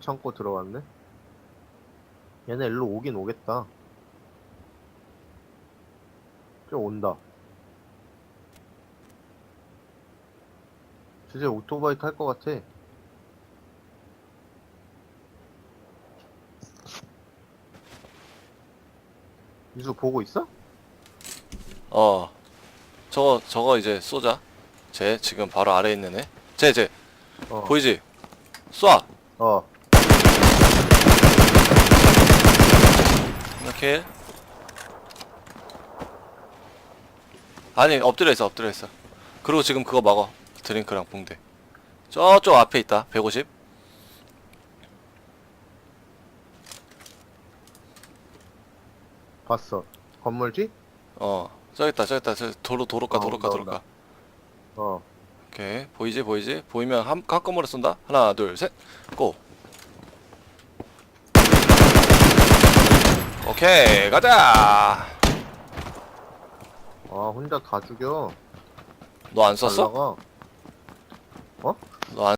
창고 들어왔네. 얘네 일로 오긴 오겠다. 저 온다. 진짜 오토바이 탈 것 같아. 이수 보고 있어? 어 저거 저거 이제 쏘자 쟤 지금 바로 아래에 있는 애 쟤 쟤 어. 보이지? 쏴 어. 이렇게. 아니 엎드려 있어 엎드려 있어. 그리고 지금 그거 먹어. 드링크랑 붕대. 저쪽 앞에 있다. 150 봤어. 건물 뒤? 어. 저기 있다 저기 있다. 저 도로 도로가 어, 도로가 온다, 도로가. 어. 오케이. 보이지 보이지? 보이면 한 한꺼번에 쏜다. 하나 둘 셋고 오케이 가자 아, 혼자 다 죽여. 너 안 썼어? 잘 나가. 너 안